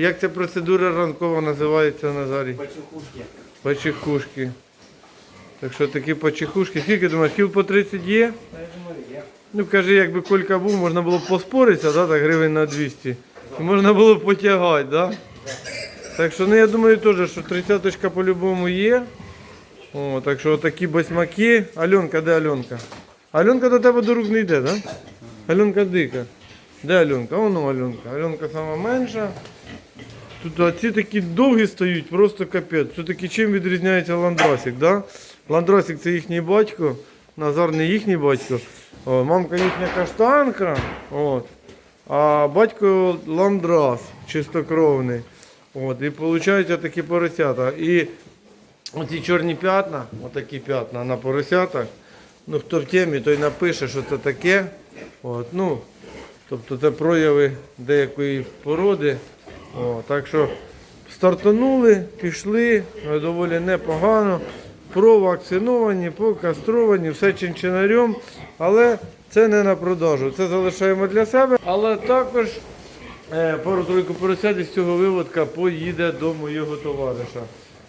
Як ця процедура ранкова називається Назарій? Почехушки. Пачихушки. Так що такі пачихушки. Скільки думаєш, кіл по 30 є? Ну кажи, якби колька був, можна було б поспоритися, да, так, гривень на 200. І можна було б потягати, да? Так що, ну я думаю теж, що 30 по-любому є. О, так що такі басьмаки. Альонка, де Альонка? Альонка до тебе до рук не йде, да? Альонка дика. Де Альонка? Воно Альонка. Альонка сама менша. Тут а ці такі довгі стають, просто капець. Все-таки чим відрізняється ландрасик, да? Ландрасик це їхній батько, Назар не їхній батько. О, мамка їхня каштанка, от. а батько ландрас, чистокровний. От, і виходить такі поросята. І оці чорні п'ятна, отакі п'ятна на поросятах. Ну, хто в темі, той напише, що це таке. От, ну, тобто це прояви деякої породи. О, так що стартанули, пішли, е, доволі непогано. Провакциновані, покастровані, все чинчинарем, але це не на продажу. Це залишаємо для себе. Але також е, пару-тройку поросят із цього виводка поїде до моєго товариша.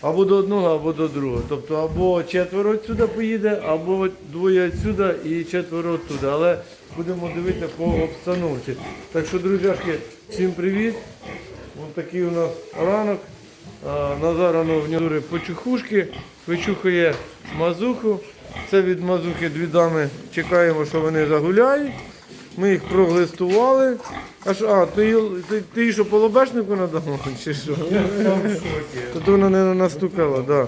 Або до одного, або до другого. Тобто або четверо відсюди поїде, або двоє відсюди і четверо відсюди. Але будемо дивитися по обстановці. Так що, друзяшки, всім привіт. Ось такий у нас ранок. Назар воно в нього почухушки, вичухує мазуху. Це від мазухи дві дами. Чекаємо, що вони загуляють. Ми їх проглистували. А що, а, ти, ти, ти її що по лобешнику надала, чи що? Тут вона не настукала, да.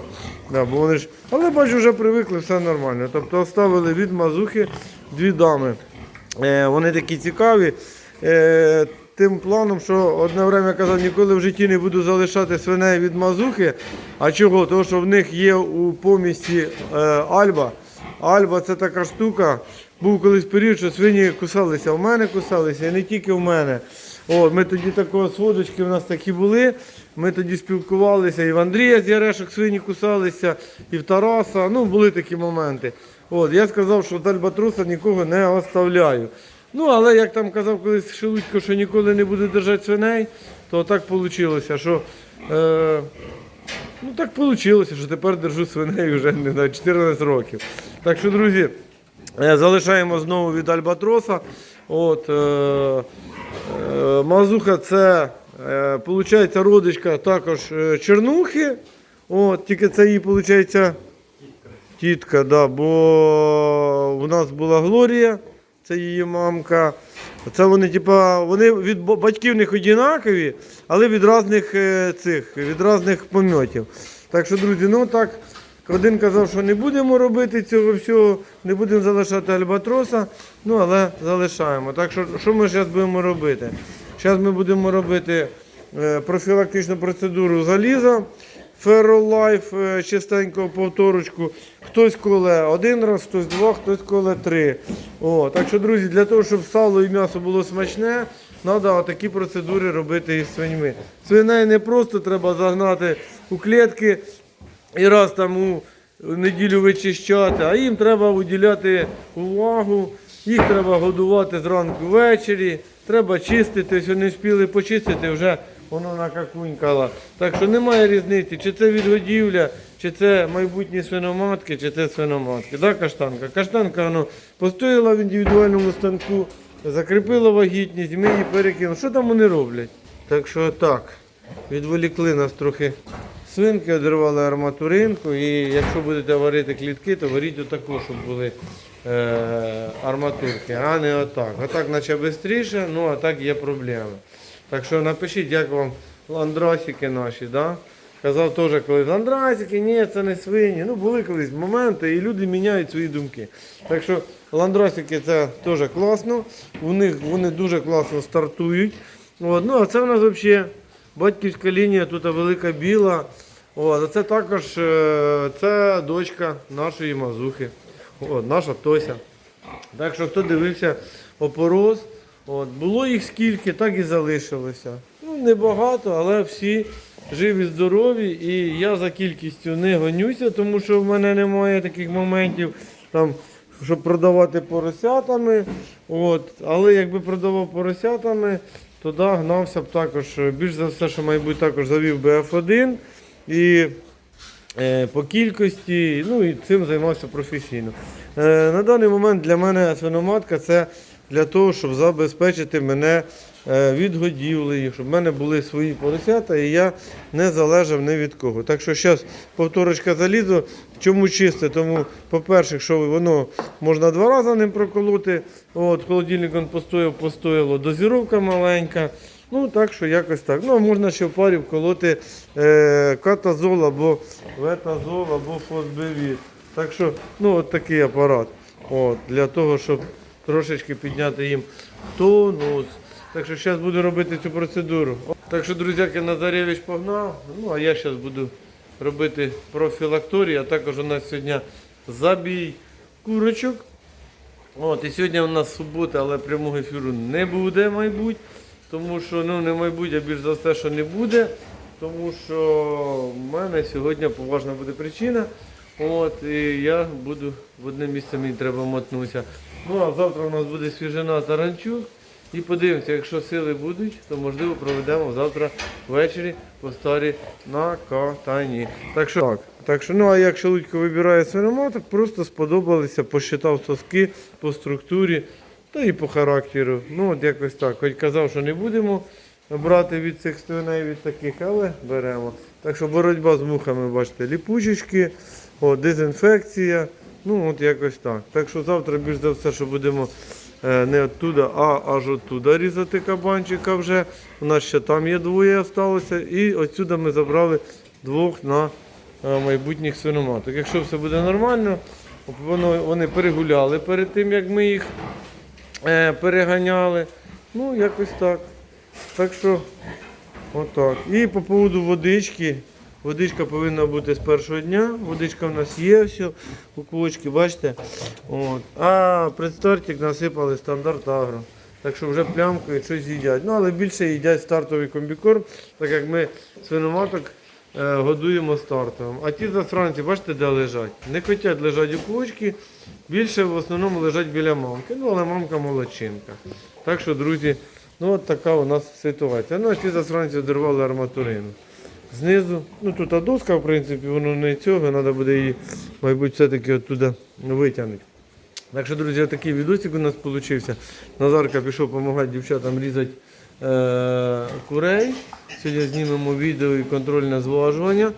Да, бо вони ж... Але бачу, вже привикли, все нормально. Тобто оставили від мазухи дві дами. Е, вони такі цікаві. Е, тим планом, що одне время казав, ніколи в житті не буду залишати свиней від мазухи. А чого? Тому що в них є у помісті е, Альба. Альба це така штука. Був колись період, що свині кусалися. В мене кусалися, і не тільки в мене. О, ми тоді такого сводочки в нас такі були. Ми тоді спілкувалися, і в Андрія з Ярешок свині кусалися, і в Тараса. Ну, були такі моменти. От, я сказав, що з Альбатруса нікого не оставляю. Ну, але як там казав колись Шелудько, що ніколи не буде держати свиней, то так вийшло, що. Е, Ну так вийшло, що тепер держу свиней вже не знаю, 14 років. Так що, друзі, е, залишаємо знову від Альбатроса. От, е, е, мазуха це е, виходить, родичка також е, чернухи. От, тільки це її виходить тітка, да, бо у нас була Глорія, це її мамка. Це вони, типа, вони від ба- батьків них однакові, але від різних е, цих, від різних помьотів. Так що, друзі, ну так, один казав, що не будемо робити цього всього, не будемо залишати альбатроса, ну але залишаємо. Так що, що ми зараз будемо робити? Зараз ми будемо робити е, профілактичну процедуру заліза. Ферролайф е, чистенько повторочку. Хтось коле один раз, хтось два, хтось коле три. О, так що, друзі, для того, щоб сало і м'ясо було смачне, треба такі процедури робити із свиньми. Свиней не просто треба загнати у клітки і раз там у неділю вичищати, а їм треба уділяти увагу, їх треба годувати зранку ввечері, треба чистити, ось вони спіли почистити, вже воно накакунькало. Так що немає різниці, чи це відгодівля, чи це майбутні свиноматки, чи це свиноматки. Да, каштанка? Каштанка воно постояла в індивідуальному станку, закріпила вагітність, ми її перекинули. Що там вони роблять? Так що так, відволікли нас трохи Свинки одірвали арматуринку, і якщо будете варити клітки, то варіть отаку, щоб були е, арматурки, а не отак. Отак наче швидше, ну а так є проблеми. Так що напишіть, як вам ландрасики наші. Да? Казав теж колись, ландрасики, ні, це не свині. Ну, були колись моменти, і люди міняють свої думки. Так що ландрасики це теж класно, у них вони дуже класно стартують. От, ну, а це в нас взагалі батьківська лінія, тут велика біла. От, а це також е, це дочка нашої мазухи, от, наша Тося. Так що хто дивився опороз, от, було їх скільки, так і залишилося. Ну, небагато, але всі живі, здорові. І я за кількістю не гонюся, тому що в мене немає таких моментів, там, щоб продавати поросятами. От, але якби продавав поросятами, туди гнався б також, більш за все, що, мабуть, також завів би F1 і е, по кількості, ну і цим займався професійно. Е, на даний момент для мене свиноматка це для того, щоб забезпечити мене е, відгодівлею, щоб в мене були свої поросята і я не залежав ні від кого. Так що зараз повторочка залізу. Чому чисте? Тому, по-перше, що воно можна два рази ним проколоти. От, холодильник він постояв, постояло, дозіровка маленька. Ну, так що якось так. Ну, а можна ще в парі вколоти е, катазол або ветазол, або фосбивіт. Так що, ну, от такий апарат. От, для того, щоб трошечки підняти їм тонус. Так що зараз буду робити цю процедуру. Так що, друзяки, Назаревич погнав. Ну, а я зараз буду робити профілакторію, а також у нас сьогодні забій курочок. От, і сьогодні у нас субота, але прямого ефіру не буде, мабуть. Тому що, ну не мабуть, а більш за все, що не буде. Тому що в мене сьогодні поважна буде причина. От, і я буду в одне місце мені треба мотнутися. Ну а завтра у нас буде свіжина таранчук. І подивимося, якщо сили будуть, то можливо проведемо завтра ввечері по старі на катані. Так що так. Так що, ну а як Шелудько вибирає свиноматок, просто сподобалися, посчитав соски по структурі та і по характеру. Ну от якось так. Хоч казав, що не будемо брати від цих свиней від таких, але беремо. Так що боротьба з мухами, бачите, ліпучечки, дезінфекція. Ну от якось так. Так що завтра більш за все, що будемо е, не оттуда, а аж оттуда різати кабанчика вже. У нас ще там є двоє залишилося. І отсюди ми забрали двох на е, майбутніх свиноматок. Якщо все буде нормально, вони перегуляли перед тим, як ми їх е, переганяли. Ну, якось так. Так що, отак. І по поводу водички. Водичка повинна бути з першого дня. Водичка в нас є, все, у кулочки, бачите. От. А предстартик насипали стандарт агро. Так що вже плямкою щось їдять. Ну, але більше їдять стартовий комбікорм, так як ми свиноматок е, годуємо стартовим. А ті засранці, бачите, де лежать? Не хочуть лежати у кулочки, більше в основному лежать біля мамки. Ну, але мамка молодчинка. Так що, друзі, ну от така у нас ситуація. Ну, а ці засранці одервали арматурину. Знизу, ну тут доска, в принципі, воно не цього, треба буде її, мабуть, все-таки оттуда витягнути. Так що, друзі, такий відосик у нас вийшов. Назарка пішов допомагати дівчатам різати е- курей. Сьогодні знімемо відео і контрольне зважування.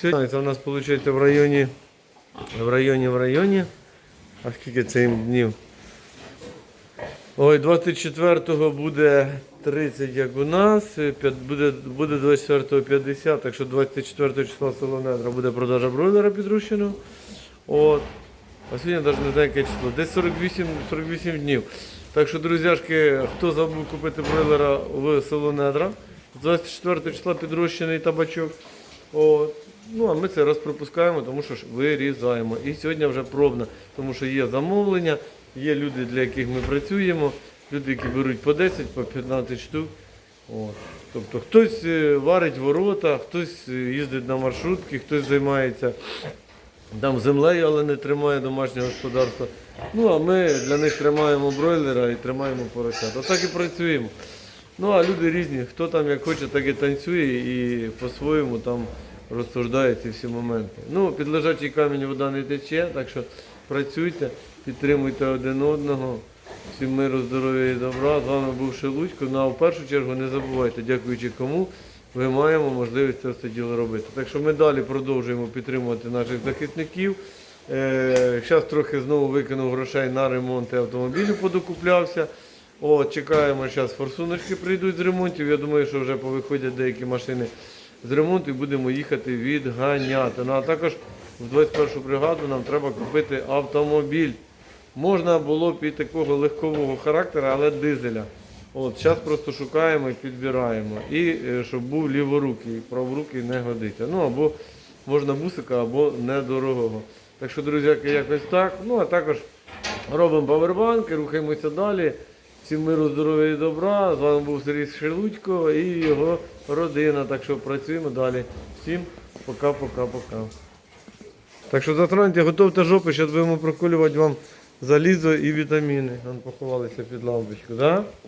Сьогодні це у нас виходить в районі, в районі, в районі. А скільки це їм днів? Ой, 24-го буде 30, як у нас, буде, буде 24-го 50, так що 24 числа село Недра буде продажа бройлера підрощеного. От. А сьогодні навіть не знаю, яке число. Десь 48, 48 днів. Так що, друзяшки, хто забув купити бройлера в село Недра, 24 числа підрощений табачок. От. Ну, а ми це раз пропускаємо, тому що ж вирізаємо. І сьогодні вже пробно, тому що є замовлення, є люди, для яких ми працюємо, люди, які беруть по 10, по 15 штук. От. Тобто хтось е, варить ворота, хтось е, їздить на маршрутки, хтось займається там землею, але не тримає домашнє господарство. Ну, а ми для них тримаємо бройлера і тримаємо поросят. Отак і працюємо. Ну, а люди різні, хто там як хоче, так і танцює і по-своєму там розсуждає ці всі моменти. Ну, під лежачий камінь вода не тече, так що працюйте, підтримуйте один одного. Всім миру, здоров'я і добра. З вами був Шелудько. Ну а в першу чергу не забувайте, дякуючи кому ми маємо можливість це все діло робити. Так що ми далі продовжуємо підтримувати наших захисників. Зараз трохи знову викинув грошей на ремонт автомобілю, подокуплявся. О, чекаємо, зараз форсуночки прийдуть з ремонтів. Я думаю, що вже повиходять деякі машини з ремонту і будемо їхати відганяти. Ну а також в 21-шу бригаду нам треба купити автомобіль. Можна було б і такого легкового характеру, але дизеля. От, зараз просто шукаємо і підбираємо. І е, щоб був ліворукий, праворукий не годиться. Ну або можна бусика, або недорогого. Так що, друзяки, якось так. Ну а також робимо павербанки, рухаємося далі. Всім миру, здоров'я і добра. З вами був Сергій Шерлудько і його родина. Так що працюємо далі. Всім пока-пока-пока. Так що затроньте, готовте жопи, зараз будемо проколювати вам залізо і вітаміни. Вон поховалися під лампочку, да?